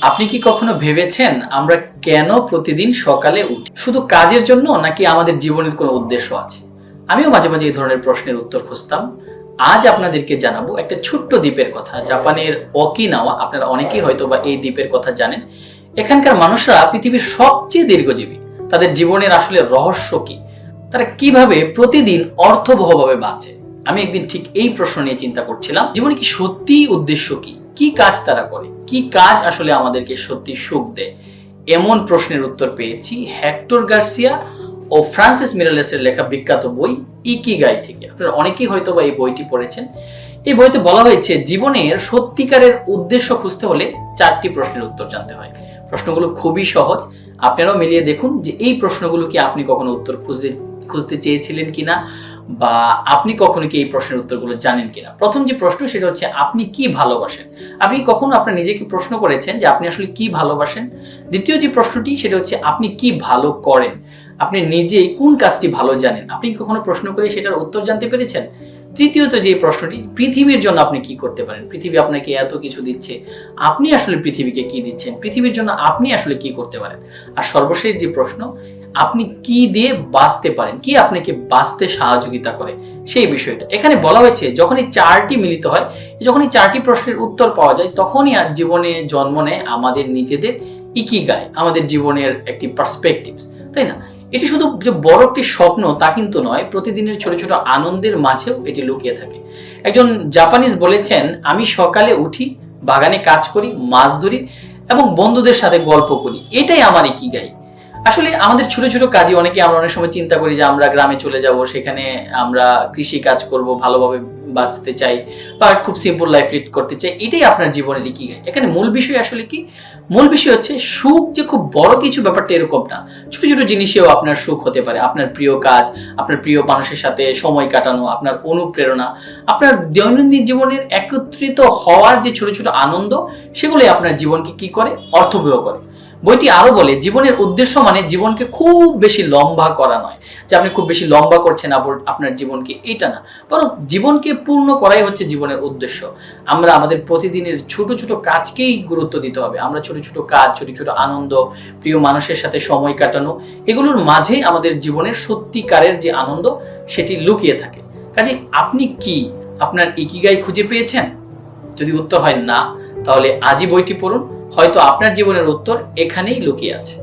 আপনি কি কখনো ভেবেছেন আমরা কেন প্রতিদিন সকালে উঠি? শুধু কাজের জন্য নাকি আমাদের জীবনের কোনো উদ্দেশ্য আছে? আমিও মাঝে মাঝে এই ধরনের প্রশ্নের উত্তর খুঁজতাম। আজ আপনাদেরকে জানাব একটা ছোট্ট দ্বীপের কথা। জাপানের অকিনাওয়া আপনারা অনেকেই হয়তো বা এই দ্বীপের কথা জানেন। এখানকার মানুষরা পৃথিবীর সবচেয়ে দীর্ঘজীবী। তাদের জীবনের আসলে রহস্য কি? তারা কীভাবে প্রতিদিন অর্থবহভাবে বাঁচে? আমি একদিন ঠিক এই প্রশ্ন নিয়ে চিন্তা করছিলাম, জীবনে কি সত্যি উদ্দেশ্য কি? কি কাজ তারা করে? কি কাজ আসলে আমাদেরকে সত্যি সুখ দেয়? এমন প্রশ্নের উত্তর পেয়েছি হ্যাক্টর গার্সিয়া ও ফ্রান্সিস মিরালেসের লেখা বিখ্যাত বই ইকিগাই থেকে। আপনারা অনেকেই হয়তো বা এই বইটি পড়েছেন। এই বইতে বলা হয়েছে, জীবনের সত্যিকারের উদ্দেশ্য খুঁজতে হলে চারটি প্রশ্নের উত্তর জানতে হয়। প্রশ্নগুলো খুবই সহজ। আপনারাও মিলিয়ে দেখুন যে এই প্রশ্নগুলো কি আপনি কখনো উত্তর খুঁজতে খুঁজতে চেয়েছিলেন কিনা বা আপনি কখনো কি এই প্রশ্নের উত্তরগুলো জানেন কিনা? প্রথম যে প্রশ্ন সেটা হচ্ছে, আপনি কি ভালোবাসেন? আপনি কখনো আপনার নিজেকে প্রশ্ন করেছেন যে আপনি আসলে কি ভালোবাসেন? দ্বিতীয় যে প্রশ্নটি সেটা হচ্ছে, আপনি কি ভালো করেন? আপনি নিজে কোন কাজটি ভালো জানেন? আপনি কখনো প্রশ্ন করে সেটার উত্তর জানতে পেরেছেন? তৃতীয়ত যে প্রশ্নটি, পৃথিবীর জন্য আপনি কি করতে পারেন? পৃথিবী আপনাকে এত কিছু দিচ্ছে, আপনি আসলে পৃথিবীকে কি দিচ্ছেন? পৃথিবীর জন্য আপনি আসলে কি করতে পারেন? আর সর্বশেষ যে প্রশ্ন আপনি কি দিয়ে বাঁচতে পারেন? কি আপনাকে বাঁচতে সহযোগিতা করে? সেই বিষয়টা। এখানে বলা হয়েছে যখন এই চারটি মিলিত হয় যখন এই চারটি প্রশ্নের উত্তর পাওয়া যায়, তখনই জীবনে জন্ম নেয় আমাদের নিজেদের ইকিগায় আমাদের জীবনের একটি পার্সপেক্টিভস তাই না? এটি শুধু যে বড় একটি স্বপ্ন তা কিন্তু নয়, প্রতিদিনের ছোট ছোট আনন্দের মাঝেও এটি লুকিয়ে থাকে। একজন জাপানিজ বলেছেন, আমি সকালে উঠি, বাগানে কাজ করি, মাছ ধরি এবং বন্ধুদের সাথে গল্প করি। এটাই আমার ইকিগাই। আসলে আমাদের ছোট ছোট কাজে অনেকে আমরা অনেক সময় চিন্তা করি যে আমরা গ্রামে চলে যাব, সেখানে আমরা কৃষি কাজ করব, ভালোভাবে বাঁচতে চাই বা খুব সিম্পল লাইফ লিড করতে চাই। এটাই আপনার জীবনের কি? এখানে মূল বিষয় আসলে কি? মূল বিষয় হচ্ছে সুখ যে খুব বড় কিছু ব্যাপারটা এরকম না। ছোট ছোট জিনিসেও আপনার সুখ হতে পারে। আপনার প্রিয় কাজ, আপনার প্রিয় মানুষের সাথে সময় কাটানো, আপনার অনুপ্রেরণা, আপনার দৈনন্দিন জীবনের একত্রিত হওয়ার যে ছোট ছোট আনন্দ, সেগুলোই আপনার জীবনকে কি করে? অর্থবহ করে। বইটি আরও বলে, জীবনের উদ্দেশ্য মানে জীবনকে খুব বেশি লম্বা করা নয়। যে আপনি খুব বেশি লম্বা করছেন আপনার জীবনকে, এটা না। বরং জীবনকে পূর্ণ করাই হচ্ছে জীবনের উদ্দেশ্য। আমরা আমাদের প্রতিদিনের ছোট ছোট কাজকেই গুরুত্ব দিতে হবে। আমরা ছোট ছোট কাজ, ছোট ছোট আনন্দ, প্রিয় মানুষের সাথে সময় কাটানো, এগুলোর মাঝে আমাদের জীবনের সত্যিকারের যে আনন্দ, সেটি লুকিয়ে থাকে। কাজে আপনি কি? আপনার ইকিগাই খুঁজে পেয়েছেন? যদি উত্তর হয় না, তাহলে আজই বইটি পড়ুন। হয়তো আপনার জীবনের উত্তর এখানেই লুকিয়ে আছে।